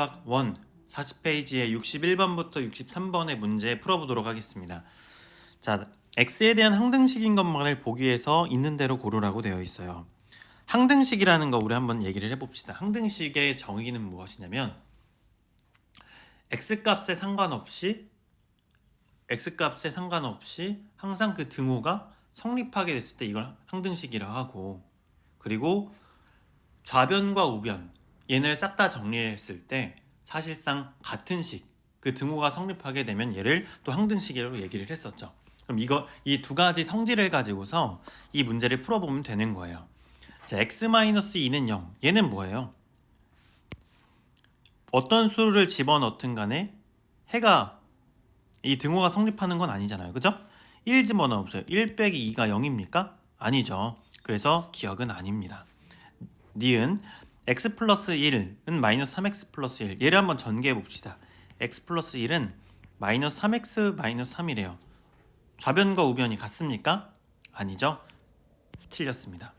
수학 1 40페이지의 61번부터 63번의 문제 풀어보도록 하겠습니다. 자, x에 대한 항등식인 것만을 보기 위해서 있는 대로 고르라고 되어 있어요. 항등식이라는 거 우리 한번 얘기를 해봅시다. 항등식의 정의는 무엇이냐면 x 값에 상관없이 x 값에 상관없이 항상 그 등호가 성립하게 됐을 때 이걸 항등식이라고 하고 그리고 좌변과 우변 얘네를 싹 다 정리했을 때 사실상 같은 식, 그 등호가 성립하게 되면 얘를 또 항등식이라고 얘기를 했었죠. 그럼 이거 이 두 가지 성질을 가지고서 이 문제를 풀어보면 되는 거예요. 자, x-2는 0. 얘는 뭐예요? 어떤 수를 집어넣든 간에 해가 이 등호가 성립하는 건 아니잖아요. 그죠? 1 집어넣어보세요. 1 빼기 2가 0입니까? 아니죠. 그래서 기억은 아닙니다. 니은 x 플러스 1은 마이너스 3x 플러스 1 얘를 한번 전개해 봅시다. X 플러스 1은 마이너스 3x 마이너스 3이래요. 좌변과 우변이 같습니까? 아니죠? 틀렸습니다.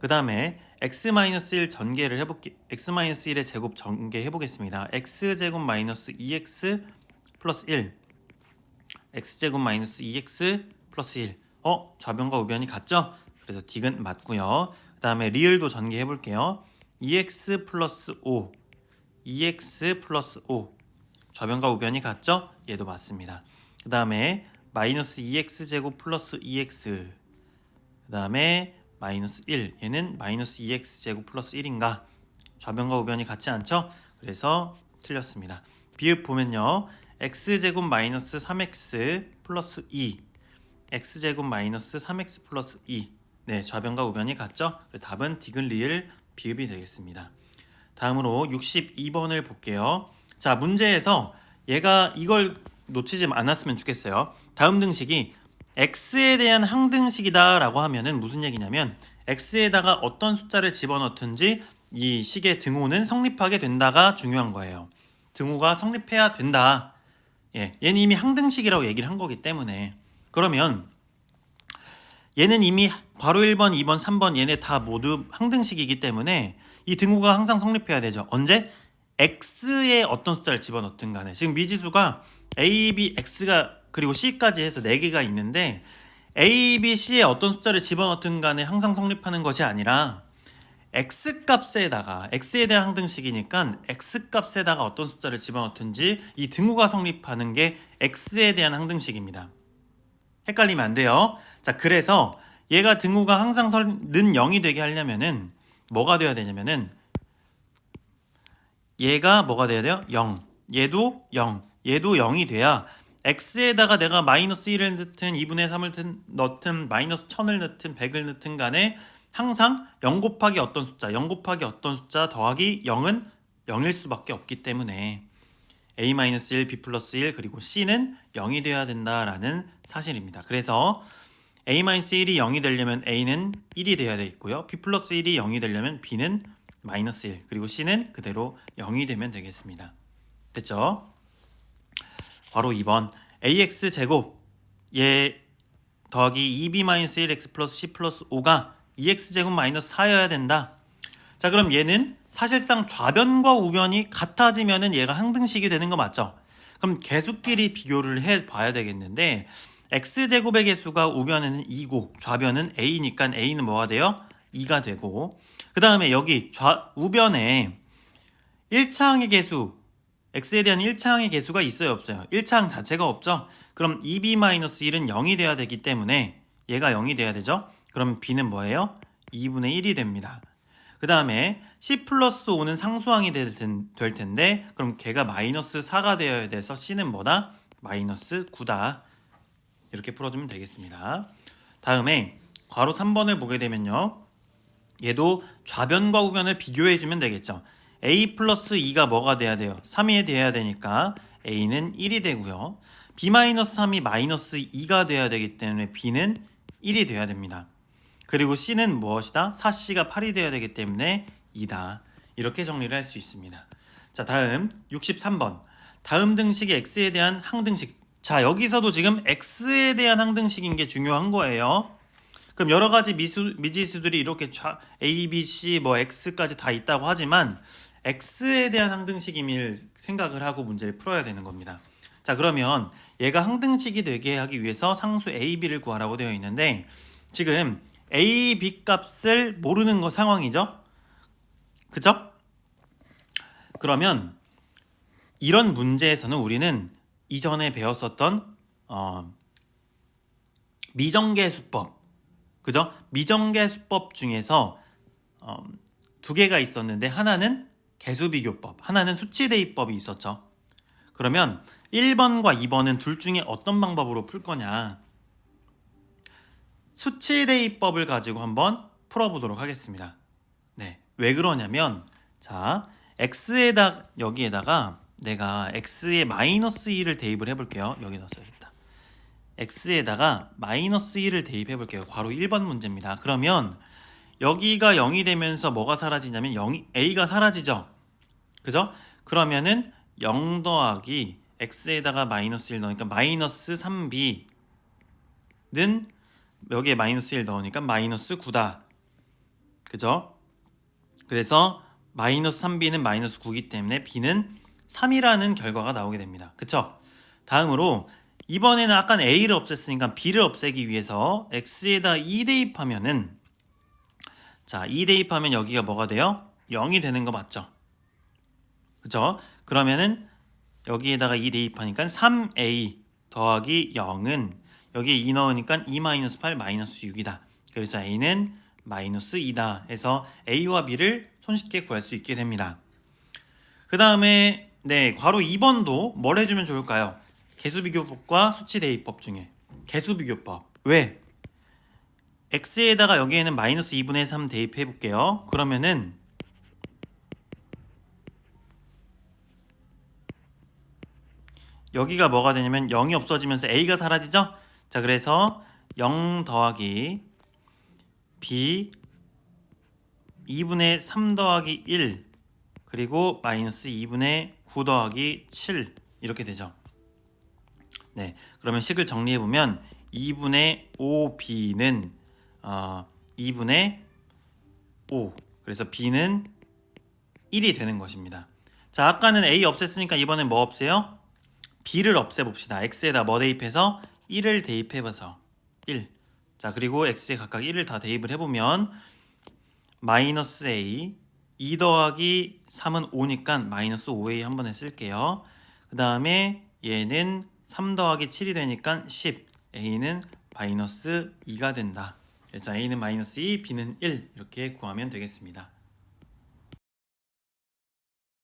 그 다음에 x 마이너스 1 전개를 해볼게 x 마이너스 1의 제곱 전개해 보겠습니다. X 제곱 마이너스 2x 플러스 1 x 제곱 마이너스 2x 플러스 1 어? 좌변과 우변이 같죠? 그래서 딕은 맞고요. 그 다음에 리을도 전개해 볼게요 2x 플러스 5 2x 플러스 5 좌변과 우변이 같죠? 얘도 맞습니다. 그 다음에 마이너스 2x 제곱 플러스 2x 그 다음에 마이너스 1 얘는 마이너스 2x 제곱 플러스 1인가 좌변과 우변이 같지 않죠? 그래서 틀렸습니다. 비읍 보면요 x 제곱 마이너스 3x 플러스 2 x 제곱 마이너스 3x 플러스 2 네, 좌변과 우변이 같죠? 답은 디귿 리을 비읍이 되겠습니다. 다음으로 62번을 볼게요. 자, 문제에서 얘가 이걸 놓치지 않았으면 좋겠어요. 다음 등식이 x에 대한 항등식이다라고 하면은 무슨 얘기냐면 x에다가 어떤 숫자를 집어넣든지 이 식의 등호는 성립하게 된다가 중요한 거예요. 등호가 성립해야 된다. 예, 얘는 이미 항등식이라고 얘기를 한 거기 때문에 그러면 얘는 이미 괄호 1번, 2번, 3번 얘네 다 모두 항등식이기 때문에 이 등호가 항상 성립해야 되죠. 언제? x에 어떤 숫자를 집어넣든 간에 지금 미지수가 a, b, x가 그리고 c까지 해서 4개가 있는데 a, b, c에 어떤 숫자를 집어넣든 간에 항상 성립하는 것이 아니라 x 값에다가 x에 대한 항등식이니까 x 값에다가 어떤 숫자를 집어넣든지 이 등호가 성립하는 게 x에 대한 항등식입니다. 헷갈리면 안 돼요. 자, 그래서 얘가 등호가 항상 는 0이 되게 하려면은 뭐가 돼야 되냐면은 얘가 뭐가 돼야 돼요? 0. 얘도 0. 얘도 0이 돼야 x에다가 내가 마이너스 1을 넣든 2분의 3을 넣든 마이너스 1000을 넣든 100을 넣든 간에 항상 0 곱하기 어떤 숫자, 0 곱하기 어떤 숫자 더하기 0은 0일 수밖에 없기 때문에 a-1, b 플러스 1 그리고 c는 0이 되어야 된다라는 사실입니다. 그래서 a-1이 0이 되려면 a는 1이 되어야 되겠고요. b 플러스 1이 0이 되려면 b는 마이너스 1 그리고 c는 그대로 0이 되면 되겠습니다. 됐죠? 바로 2번 ax 제곱 얘 더하기 2b-1x 플러스 c 플러스 5가 2x 제곱 마이너스 4여야 된다. 자 그럼 얘는 사실상 좌변과 우변이 같아지면은 얘가 항등식이 되는 거 맞죠? 그럼 개수끼리 비교를 해 봐야 되겠는데 x 제곱의 개수가 우변에는 2고 좌변은 a니까 a는 뭐가 돼요? 2가 되고 그 다음에 여기 좌 우변에 1차항의 개수 x에 대한 1차항의 개수가 있어요 없어요? 1차항 자체가 없죠? 그럼 2b-1은 0이 돼야 되기 때문에 얘가 0이 돼야 되죠? 그럼 b는 뭐예요? 2분의 1이 됩니다. 그 다음에 c 플러스 5는 상수항이 될, 텐, 될 텐데 그럼 걔가 마이너스 4가 되어야 돼서 c는 뭐다? 마이너스 9다. 이렇게 풀어주면 되겠습니다. 다음에 괄호 3번을 보게 되면요. 얘도 좌변과 우변을 비교해 주면 되겠죠. a 플러스 2가 뭐가 돼야 돼요? 3이 돼야 되니까 a는 1이 되고요. b 마이너스 3이 마이너스 2가 돼야 되기 때문에 b는 1이 돼야 됩니다. 그리고 C는 무엇이다? 4C가 8이 되어야 되기 때문에 2다. 이렇게 정리를 할 수 있습니다. 자, 다음 63번. 다음 등식이 X에 대한 항등식. 자, 여기서도 지금 X에 대한 항등식인 게 중요한 거예요. 그럼 여러 가지 미수, 미지수들이 이렇게 좌, A, B, C, 뭐 X까지 다 있다고 하지만 x에 대한 항등식임을 생각을 하고 문제를 풀어야 되는 겁니다. 자, 그러면 얘가 항등식이 되게 하기 위해서 상수 a, b를 구하라고 되어 있는데 지금 a, b 값을 모르는 거 상황이죠. 그죠? 그러면 이런 문제에서는 우리는 이전에 배웠었던 어, 미정계 수법, 그죠? 미정계 수법 중에서 어, 두 개가 있었는데 하나는 개수 비교법, 하나는 수치 대입법이 있었죠. 그러면 1번과 2번은 둘 중에 어떤 방법으로 풀 거냐? 수치 대입법을 가지고 한번 풀어보도록 하겠습니다. 네, 왜 그러냐면 자, x에다 여기에다가 내가 x에 마이너스 2를 대입을 해볼게요. 여기 넣어야겠다. x에다가 마이너스 2를 대입해 볼게요. 괄호 1번 문제입니다. 그러면 여기가 0이 되면서 뭐가 사라지냐면 0, a가 사라지죠. 그죠? 그러면은 0 더하기 x에다가 마이너스 1 넣으니까 마이너스 3b는 여기에 마이너스 1 넣으니까 마이너스 9다. 그죠? 그래서 마이너스 3b는 마이너스 9기 때문에 b는 3이라는 결과가 나오게 됩니다. 그쵸? 다음으로 이번에는 아까 a를 없앴으니까 b를 없애기 위해서 x에다 2 대입하면은 자, 2 대입하면 여기가 뭐가 돼요? 0이 되는 거 맞죠? 그죠? 그러면은 여기에다가 2 대입하니까 3a 더하기 0은 여기에 2 넣으니까 2 마이너스 8 마이너스 6이다. 그래서 a는 마이너스 2다 해서 a와 b를 손쉽게 구할 수 있게 됩니다. 그 다음에 네 괄호 2번도 뭘 해주면 좋을까요? 개수비교법과 수치대입법 중에 개수비교법 왜? x에다가 여기에는 마이너스 2분의 3 대입해 볼게요. 그러면은 여기가 뭐가 되냐면 0이 없어지면서 a가 사라지죠? 자 그래서 0 더하기 b 2분의 3 더하기 1 그리고 마이너스 2분의 9 더하기 7 이렇게 되죠. 네, 그러면 식을 정리해 보면 2분의 5b는 어, 2분의 5 그래서 b는 1이 되는 것입니다. 자, 아까는 a 없앴으니까 이번엔 뭐 없애요? b를 없애봅시다. x에다 뭐 대입해서 1을 대입해봐서 1. 자, 그리고 x에 각각 1을 다 대입을 해보면 마이너스 a 2 더하기 3은 5니까 마이너스 5a 한 번에 쓸게요. 그 다음에 얘는 3 더하기 7이 되니까 10 a는 마이너스 2가 된다. 그래서 a는 마이너스 2, b는 1 이렇게 구하면 되겠습니다.